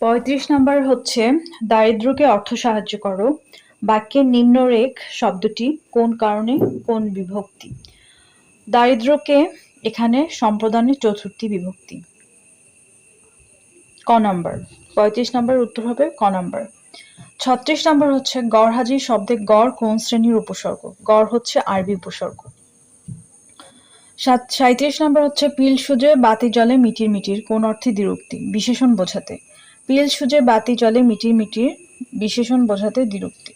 পঁয়ত্রিশ নাম্বার হচ্ছে দারিদ্রকে অর্থ সাহায্য করো। বাক্যের নিম্নরেখ শব্দটি কোন কারণে, কোন বিভক্তি? দারিদ্র্যকে এখানে সম্প্রদানের চতুর্থী বিভক্তি। ক নাম্বার, পঁয়ত্রিশ নাম্বার উত্তর হবে ক নাম্বার। ছত্রিশ নাম্বার হচ্ছে, গড় হাজির শব্দে গড় কোন শ্রেণির উপসর্গ? গড় হচ্ছে আরবি উপসর্গ। সাঁত্রিশ নাম্বার হচ্ছে, পিল সুজে বাতি জলে মিটির মিটির কোন অর্থে দ্বিরুক্তি? বিশেষণ বোঝাতে। পিল সুজে বাতি জলে মিটির মিটির বিশেষণ বোঝাতে দ্বিরুক্তি।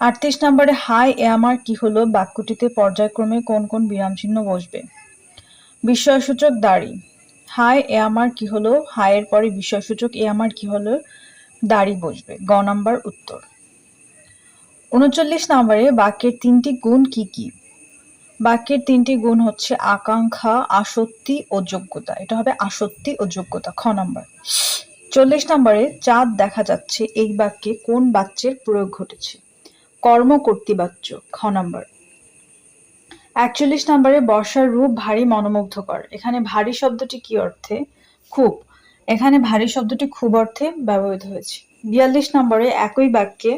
আটত্রিশ নম্বরে হাই এ আমার কি হলো? বাক্যটিতে পর্যায়ক্রমে কোন কোন বিরাম চিহ্ন বসবে? বিস্ময়সূচক দাড়ি। হাই এ আমার কি হলো? হায়ের পরে বিস্ময়সূচক এ আমার কি হলো? দাড়ি বসবে। গ নাম্বার উত্তর। উনচল্লিশ নম্বরে, বাক্যের তিনটি গুণ কি কি? বাক্যের তিনটি গুণ হচ্ছে আকাঙ্ক্ষা, আসক্তি ও যোগ্যতা। এটা হবে আসক্তি ও যোগ্যতা। খ নাম্বার। চল্লিশ নম্বরে চাঁদ দেখা যাচ্ছে এই বাক্যে কোন বাচ্যের প্রয়োগ ঘটেছে? কর্ম কর্তৃবাচ্য, খ নম্বর। একচল্লিশ নম্বরে বর্ষার রূপ ভারী মনোমুগ্ধকর। এখানে ভারী শব্দটি কি অর্থে? খুব। এখানে ভারী শব্দটি খুব অর্থে ব্যবহৃত হয়েছে। বিয়াল্লিশ নম্বরে একই বাক্যে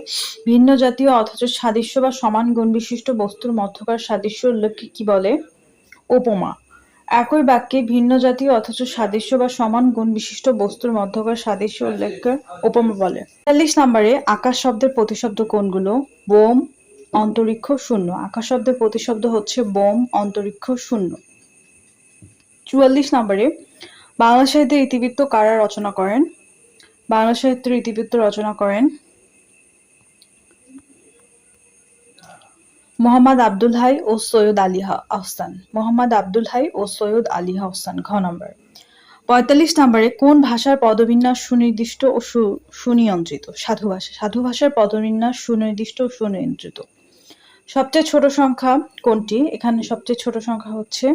ভিন্ন জাতীয় অথচ সাদৃশ্য বা সমান গুণ বিশিষ্ট বস্তুর মধ্যকার সাদৃশ্য উল্লেখকে কি বলে? উপমা। একই বাক্যে ভিন্ন জাতীয় অথচ সাদৃশ্য বা সমান গুণ বিশিষ্ট বস্তুর মধ্যকার সাদৃশ্য উল্লেখকে উপমা বলে। বিয়াল্লিশ নম্বরে আকাশ শব্দের প্রতিশব্দ কোনগুলো? বোম, অন্তরিক্ষ, শূন্য। আকাশ শব্দের প্রতিশব্দ হচ্ছে বোম, অন্তরিক্ষ, শূন্য। চুয়াল্লিশ নম্বরে বাংলা সাহিত্যের ইতিবৃত্ত কারা রচনা করেন? বাংলা সাহিত্যের ইতিবৃত্ত রচনা করেন মোহাম্মদ আব্দুল হাই ও সৈয়দ আলী আহসান। মোহাম্মদ আব্দুল হাই ও সৈয়দ আলী আহসান, ঘ নম্বর। পঁয়তাল্লিশ নম্বরে কোন ভাষার পদবিন্যাস সুনির্দিষ্ট ও সুনিয়ন্ত্রিত? সাধু ভাষা। সাধু ভাষার পদবিন্যাস সুনির্দিষ্ট ও সুনিয়ন্ত্রিত। সবচেয়ে ছোট সংখ্যা কোনটি? এখানে সবচেয়ে ছোট সংখ্যা হচ্ছে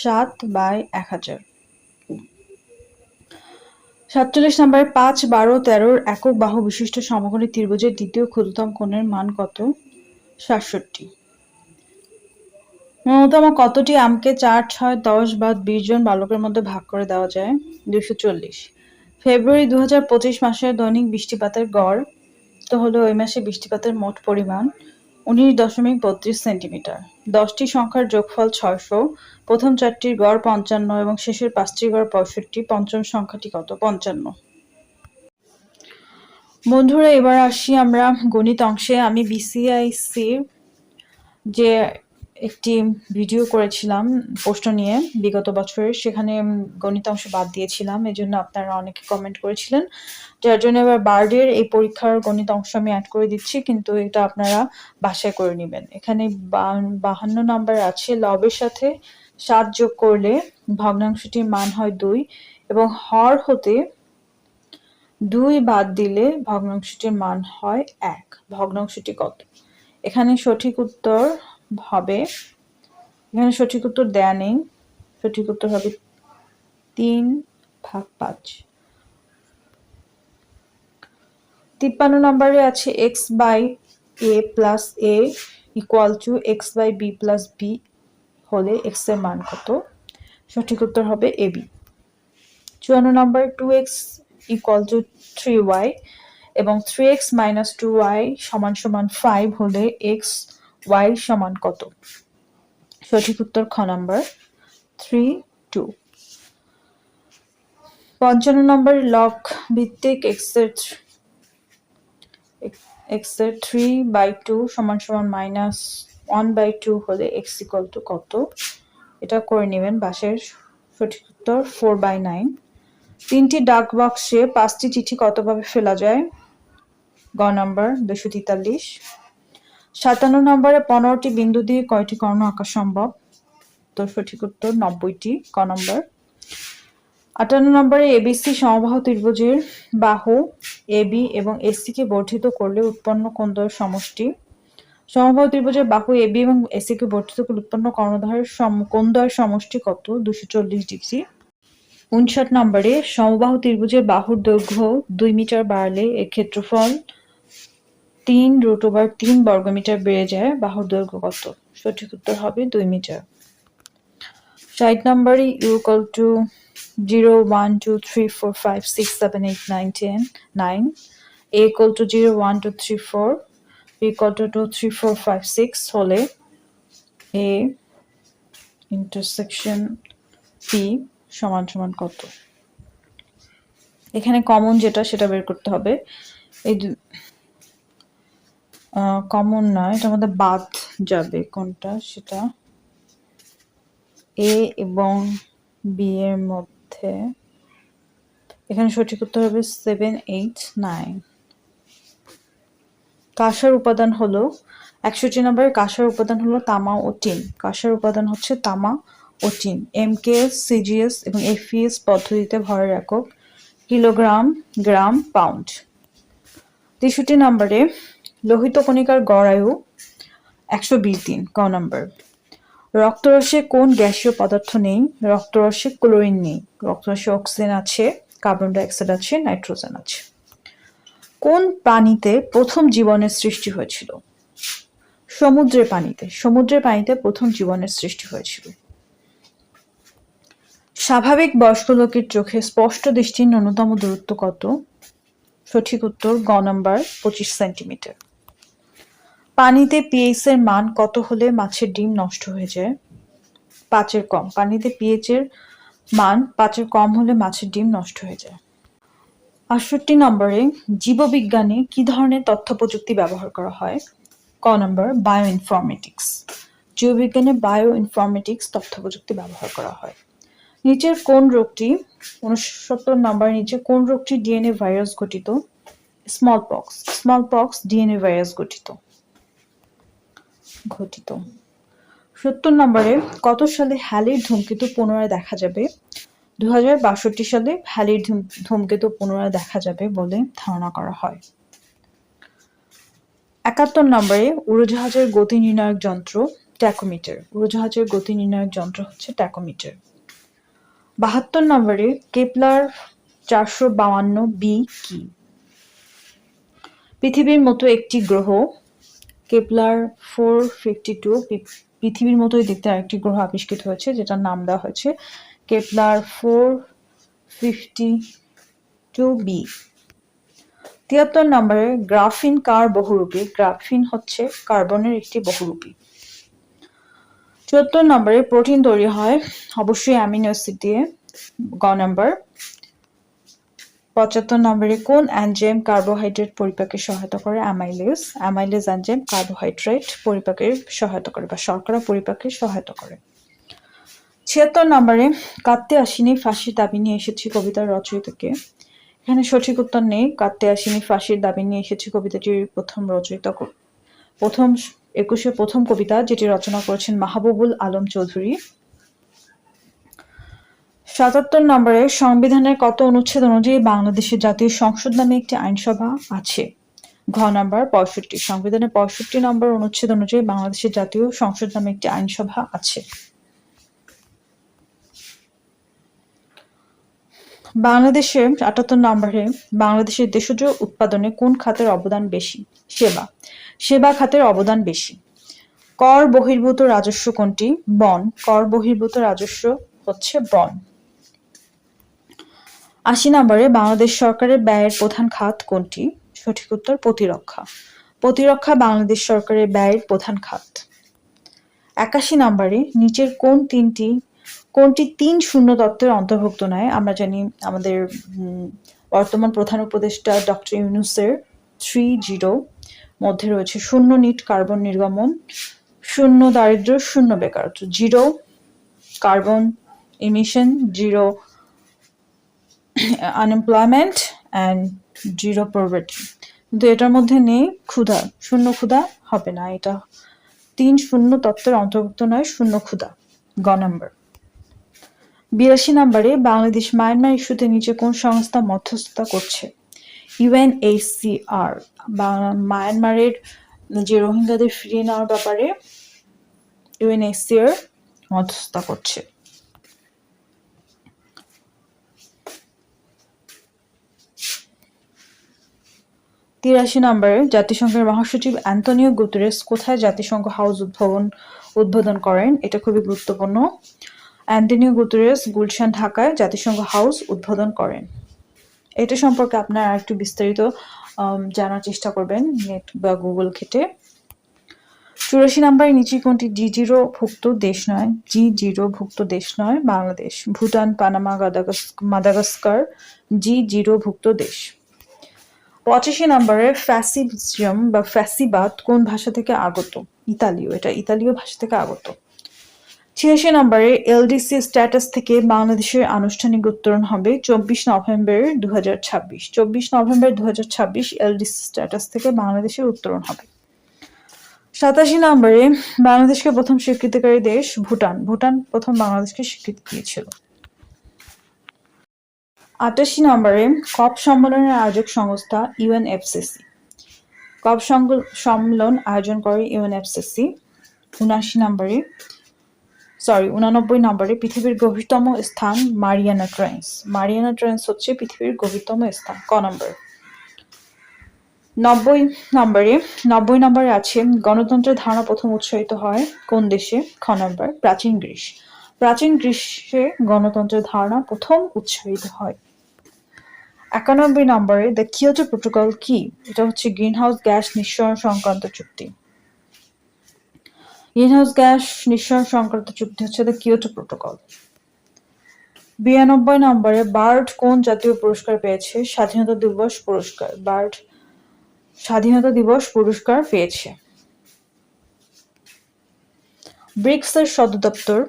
সাত বাই এক হাজার। সাতচল্লিশ নম্বরে পাঁচ বারো তেরোর একক বাহু বিশিষ্ট সমকোণী ত্রিভুজের দ্বিতীয় ক্ষুদ্রতম কোণের মান কত? সাতষট্টি। ন্যূনতম কতটি আমকে চার, ছয়, দশ বা বিশ জন বালকের মধ্যে ভাগ করে দেওয়া যায়? দুশো চল্লিশ। ফেব্রুয়ারি দু হাজার পঁচিশ মাসের দৈনিক বৃষ্টিপাতের গড়, তো হলো ওই মাসে বৃষ্টিপাতের মোট পরিমাণ উনিশ দশমিক বত্রিশ সেন্টিমিটার। দশটি সংখ্যার যোগফল ছয়শো, প্রথম চারটির গড় পঞ্চান্ন এবং শেষের পাঁচটির গড় পঁয়ষট্টি, পঞ্চম সংখ্যাটি কত? পঞ্চান্ন। বন্ধুরা, এবার আসি আমরা গণিত অংশে। আমি বিসিআইসির যে একটি ভিডিও করেছিলাম, প্রশ্ন নিয়ে বিগত বছরের, সেখানে গণিত অংশ বাদ দিয়েছিলাম। এই জন্য আপনারা অনেকে কমেন্ট করেছিলেন। যার জন্য এবার বার্ডের এই পরীক্ষার গণিত অংশ আমি অ্যাড করে দিচ্ছি, কিন্তু এটা আপনারা বাসায় করে নেবেন। এখানে বাহান্ন নাম্বার আছে। লবের সাথে সাত যোগ করলে ভগ্নাংশটির মান হয় দুই এবং হর হতে দুই বাদ দিলে ভগ্নাংশটির মান হয় এক। ভগ্নাংশটি কত? এখানে সঠিক উত্তর হবে, এখানে সঠিক উত্তর দেয়া নেই। সঠিক উত্তর হবে তিন ভাগ পাঁচ। তিপ্পান্ন নম্বরে আছে x by a plus a equal to x by b plus b হলে এক্সের মান কত? সঠিক উত্তর হবে এ বি চুয়ান্ন নম্বর two x equal to three y এবং three x minus two y সমান সমান ফাইভ হলে এক্স ওয়াই সমান কত? সঠিক উত্তর খ নাম্বার থ্রি টু পঞ্চান্ন নম্বর লক ভিত্তিক এক্সের এক্সের থ্রি বাই টু সমান সমান মাইনাস ওয়ান বাই টু হলে এক্স ইকুয়াল টু কত? এটা করে নেবেন বাসের সঠিক উত্তর ফোর বাই নাইন তিনটি ডাক বক্সে পাঁচটি চিঠি কতভাবে ফেলা যায়? গ নাম্বার দুশো তেতাল্লিশ। সাতান্ন নম্বরে পনেরোটি বিন্দু দিয়ে কয়টি কর্ণ আঁকা সম্ভব? তো সঠিক উত্তর নব্বইটি। ক নম্বর। আটান্ন নম্বরে এবিসি সমবাহ ত্রিভুজের বাহু এবি এবং এসিকে বর্ধিত করলে উৎপন্ন কোণদ্বয়ের সমষ্টি? সমবাহ ত্রিভুজের বাহু এবি এবং এসিকে বর্ধিত করলে উৎপন্ন কর্ণদ্বয়ের কোণদ্বয়ের সমষ্টি কত? দুশো চল্লিশ ডিগ্রি। উনষাট নম্বরে সমবাহু ত্রিভুজের বাহুর দৈর্ঘ্য দুই মিটার বাড়লে এর ক্ষেত্রফল তিন রুট ওভার তিন বর্গমিটার বেড়ে যায়। বাহুর দৈর্ঘ্য কত? সঠিক উত্তর হবে দুই মিটার। ষাট নম্বরে equal to zero, one, two, three, four, five, six, seven, eight, nine, ten, nine. A equal to zero, one, two, three, four equal to two, three, four, five, six হলে এ ইন্টারসেকশন পি সমান সমান কত? এখানে common যেটা, সেটা বের করতে হবে। এই কমন না এটার মধ্যে বাদ যাবে। কোনটা? সেটা এ এবং বি এর মধ্যে এখানে সঠিক উত্তর হবে সেভেন এইট নাইন কাঁসার উপাদান হলো একষট্টি নম্বরের কাঁসার উপাদান হলো তামা ও টিন। কাঁসার উপাদান হচ্ছে তামা ও টিন এমকেএস সিজিএস এবং এফিএস পদ্ধতিতে ভরের একক, কিলোগ্রাম, গ্রাম পাউন্ড তেষট্টি নম্বরে, লোহিত কণিকার গড় আয়ু, একশো বিশ দিন, ক নম্বর। রক্তরসে কোন গ্যাসীয় পদার্থ নেই? রক্তরসে ক্লোরিন নেই। রক্তরসে অক্সিজেন আছে, কার্বন ডাইঅক্সাইড আছে, নাইট্রোজেন আছে। কোন পানিতে প্রথম জীবনের সৃষ্টি হয়েছিল? সমুদ্রের পানিতে। সমুদ্রের পানিতে প্রথম জীবনের সৃষ্টি হয়েছিল। স্বাভাবিক বয়স্ক লোকের চোখে স্পষ্ট দৃষ্টির ন্যূনতম দূরত্ব কত? সঠিক উত্তর, গ নম্বর, পঁচিশ সেন্টিমিটার। পানিতে পিএইচ এর মান কত হলে মাছের ডিম নষ্ট হয়ে যায়? পাঁচের কম। পানিতে পিএইচ এর মান পাঁচের কম হলে মাছের ডিম নষ্ট হয়ে যায়। আটষট্টি নম্বরে, জীববিজ্ঞানে কি ধরনের তথ্য প্রযুক্তি ব্যবহার করা হয়? ক নম্বর বায়ো ইনফরমেটিক্স জীববিজ্ঞানে বায়ো ইনফরমেটিক্স তথ্য প্রযুক্তি ব্যবহার করা হয়। নিচের কোন রোগটি উনসত্তর নম্বরের নিচে কোন রোগটি ডিএনএ ভাইরাস গঠিত? Smallpox smallpox DNA virus গঠিত। ঘটিত সত্তর নম্বরে, কত সালে হ্যালির ধূমকেতু পুনরায় দেখা যাবে? দুহাজার বাষট্টি সালে হ্যালির ধূম- ধূমকেতু পুনরায় দেখা যাবে বলে ধারণা করা হয়। একাত্তর নম্বরে, উড়োজাহাজের গতি নির্ণায়ক যন্ত্র ট্যাকোমিটার। উড়োজাহাজের গতি নির্ণায়ক যন্ত্র হচ্ছে ট্যাকোমিটার। বাহাত্তর নম্বরে কেপলার চারশো বাউান্ন বি কি? পৃথিবীর মতো একটি গ্রহ, কেপলার ফোর ফিফটি টু পৃথিবীর মতোই দেখতে আরেকটি গ্রহ আবিষ্কৃত হয়েছে, যেটার নাম দেওয়া হয়েছে Kepler four fifty two b তিয়াত্তর নম্বরে গ্রাফিন কার বহুরূপী? গ্রাফিন হচ্ছে কার্বনের একটি বহুরূপী। চুয়াত্তর নম্বরে প্রোটিন তৈরি হয় অবশ্যই অ্যামিনো অ্যাসিড দিয়ে, গ নাম্বার। পঁচাত্তর নম্বরে কোন অ্যানজেম কার্বোহাইড্রেট পরিপাকে সহায়তা করে? অ্যামাইলেস অ্যামাইলেস অ্যানজেম কার্বোহাইড্রেট পরিপাকে সহায়তা করে বা শর্করা পরিপাকে সহায়তা করে। ছিয়াত্তর নম্বরে কাঁদতে আসিনি ফাঁসির দাবি নিয়ে এসেছি কবিতার রচয়িতাকে। এখানে সঠিক উত্তর নেই। কাঁদতে আসিনি ফাঁসির দাবি নিয়ে এসেছি কবিতাটির প্রথম রচয়িতা প্রথম একুশে প্রথম কবিতা, যেটি রচনা করেছেন মাহবুবুল আলম চৌধুরী। সাতাত্তর নম্বরে, সংবিধানের কত অনুচ্ছেদ অনুযায়ী বাংলাদেশের জাতীয় সংসদ নামে একটি আইনসভা আছে? ঘ নাম্বার, পঁয়ষট্টি। সংবিধানের পঁয়ষট্টি নম্বর অনুচ্ছেদ অনুযায়ী বাংলাদেশের জাতীয় সংসদ নামে একটি আইনসভা আছে। বাংলাদেশে, আটাত্তর নম্বরে, বাংলাদেশের দেশজ উৎপাদনে কোন খাতের অবদান বেশি? সেবা। সেবা খাতের অবদান বেশি। কর বহির্ভূত রাজস্ব কোনটি? বন। কর বহির্ভূত রাজস্ব হচ্ছে বন। আশি নম্বরে, বাংলাদেশ সরকারের ব্যয়ের প্রধান খাত কোনটি? সঠিক উত্তর, প্রতিরক্ষা। প্রতিরক্ষা বাংলাদেশ সরকারের ব্যয়ের প্রধান খাত। একাশি নম্বরে, নিচের কোন তিনটি, কোনটি তিন শূন্য তত্ত্বের অন্তর্ভুক্ত নয়? আমরা জানি আমাদের বর্তমান প্রধান উপদেষ্টা ডক্টর ইউনুসের থ্রি জিরো মধ্যে রয়েছে শূন্য নিট কার্বন নির্গমন, শূন্য দারিদ্র্য, শূন্য বেকারত্ব, zero carbon emission zero unemployment and zero poverty কিন্তু এটার মধ্যে নেই ক্ষুধা, শূন্য ক্ষুধা হবে না, এটা তিন শূন্য তত্ত্বের অন্তর্ভুক্ত নয়, শূন্য ক্ষুধা, গ নম্বর বিরাশি নম্বরে বাংলাদেশ মায়ানমার ইস্যুতে নিচে কোন সংস্থা মধ্যস্থতা করছে? ইউএনএইচসিআর বা মায়ানমারের যে রোহিঙ্গাদের ফিরিয়ে নেওয়ার ব্যাপারে ইউএনএইচসিআর মধ্যস্থতা করছে। তিরাশি নম্বরে, জাতিসংঘের মহাসচিব অ্যান্তনিও গুতেরেস কোথায় জাতিসংঘ হাউস উদ্ভাবন, উদ্বোধন করেন? এটা খুবই গুরুত্বপূর্ণ। অ্যান্টনিও গুতেরেস গুলশান, ঢাকায় জাতিসংঘ হাউস উদ্বোধন করেন। এটা সম্পর্কে আপনারা একটু বিস্তারিত জানার চেষ্টা করবেন নেট বা গুগল ঘেটে চুরাশি নাম্বারের নিচে কোনটি? জি জিরো ভুক্ত দেশ নয়। জি জিরো ভুক্ত দেশ নয়, বাংলাদেশ। ভুটান, পানামা মাদাগাস্কার, জি জিরো ভুক্ত দেশ। পঁচাশি নম্বরে ফ্যাসিজম বা ফ্যাসিবাদ কোন ভাষা থেকে আগত? ইতালীয়। এটা ইতালীয় ভাষা থেকে আগত। ছিয়াশি নম্বরে এলডিসি স্ট্যাটাস থেকে বাংলাদেশের আনুষ্ঠানিক উত্তরণ হবে চব্বিশ নভেম্বর দু ছাব্বিশ। চব্বিশ নভেম্বর দু ছাব্বিশ এলডিসি স্ট্যাটাস থেকে বাংলাদেশের উত্তরণ হবে। সাতাশি নম্বরে বাংলাদেশকে প্রথম স্বীকৃতিকারী দেশ ভুটান। ভুটান প্রথম বাংলাদেশকে স্বীকৃতি দিয়েছিল। আটাশি নম্বরে কপ সম্মেলনের আয়োজক সংস্থা ইউএনএফসিসি। কপ সম্মেলন আয়োজন করে ইউএনএফসিসি। উনাশি নম্বরে সরি উনানব্বই নম্বরে পৃথিবীর গভীরতম স্থান মারিয়ানা ট্রেন্স মারিয়ানা ট্রেন্স হচ্ছে পৃথিবীর গভীরতম স্থান। ক নম্বর? নব্বই নম্বরে নব্বই নম্বরে আছে, গণতন্ত্রের ধারণা প্রথম উৎসাহিত হয় কোন দেশে? খ নম্বর, প্রাচীন গ্রিস। প্রাচীন গ্রীষ্মে গণতন্ত্রের ধারণা প্রথম উৎসাহিত হয়। একানব্বই নম্বরে দ্য কিয়োটো প্রোটোকল কি? এটা হচ্ছে গ্রিনহাউস গ্যাস নিঃসরণ সংক্রান্ত চুক্তি। গ্রিনহাউস গ্যাস নিঃসরণ সংক্রান্ত চুক্তি হচ্ছে দ্য কিয়োটো প্রোটোকল। বিরানব্বই নম্বরে বার্ড কোন জাতীয় পুরস্কার পেয়েছে? স্বাধীনতা দিবস পুরস্কার। বার্ড স্বাধীনতা দিবস পুরস্কার পেয়েছে। ব্রিক্স এর সদর দপ্তর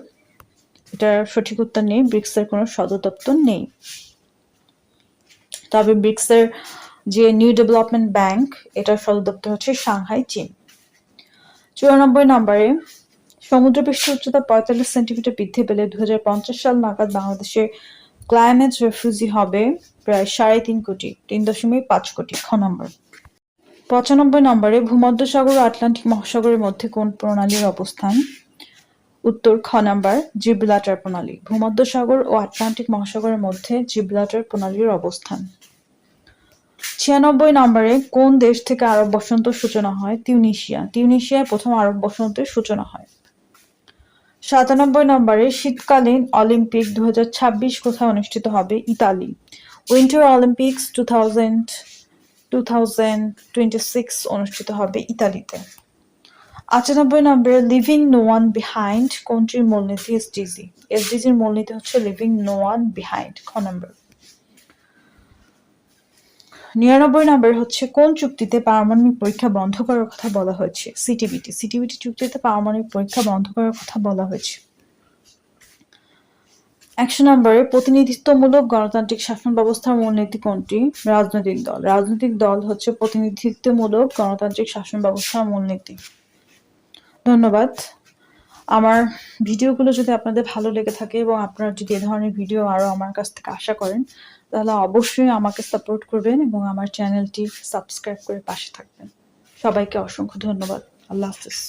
এটার সঠিক উত্তর নেই ব্রিক্স এর কোনো সদর দপ্তর নেই। তবে ব্রিক্স এর যে নিউ ডেভেলপমেন্ট ব্যাংক, এটার সদর দপ্তর হচ্ছে সাংহাই, চীন। চুরানব্বই নম্বরে সমুদ্রপৃষ্ঠ উচ্চতা পঁয়তাল্লিশ সেন্টিমিটার বৃদ্ধি পেলে দু হাজার পঞ্চাশ সাল নাগাদ বাংলাদেশের ক্লাইমেট রেফিউজি হবে প্রায় সাড়ে তিন কোটি, তিন দশমিক পাঁচ কোটি, খ নম্বর। পঁচানব্বই নম্বরে, ভূমধ্যসাগর ও আটলান্টিক মহাসাগরের মধ্যে কোন প্রণালীর অবস্থান? উত্তর, খ নাম্বার জিব্রাল্টার প্রণালী। ভূমধ্যসাগর ও আটলান্টিক মহাসাগরের মধ্যে জিব্রাল্টার প্রণালীর অবস্থান। ছিয়ানব্বই নম্বরে কোন দেশ থেকে আরব বসন্ত সূচনা হয়? তিউনিশিয়া। তিউনিশিয়ায় প্রথম আরব বসন্তের সূচনা হয়। সাতানব্বই নম্বরে শীতকালীন অলিম্পিক দু হাজার ছাব্বিশ কোথায় অনুষ্ঠিত হবে? Italy. Winter Olympics two thousand two thousand twenty six অনুষ্ঠিত হবে ইতালিতে। আটানব্বই নম্বরে লিভিং নো ওয়ান বিহাইন্ড, কোনটির মূলনীতি এসডিজি? এসডিজির মূলনীতি হচ্ছে লিভিং নো ওয়ান বিহাইন্ড, খ নম্বর। নিরানব্বই নম্বর হচ্ছে, কোন চুক্তিতে পারমাণবিক পরীক্ষা বন্ধ করার কথা বলা হয়েছে? সিটিবিটি সিটিবিটি চুক্তিতে পারমাণবিক পরীক্ষা বন্ধ করার কথা বলা হয়েছে। একশো নম্বরে, প্রতিনিধিত্বমূলক গণতান্ত্রিক শাসন ব্যবস্থার মূলনীতি কোনটি? রাজনৈতিক দল। রাজনৈতিক দল হচ্ছে প্রতিনিধিত্বমূলক গণতান্ত্রিক শাসন ব্যবস্থার মূলনীতি। ধন্যবাদ। আমার ভিডিওগুলো যদি আপনাদের ভালো লেগে থাকে এবং আপনারা যদি এ ধরনের ভিডিও আরও আমার কাছ থেকে আশা করেন তাহলে অবশ্যই আমাকে সাপোর্ট করবেন এবং আমার চ্যানেলটি সাবস্ক্রাইব করে পাশে থাকবেন। সবাইকে অসংখ্য ধন্যবাদ। আল্লাহ হাফিজ।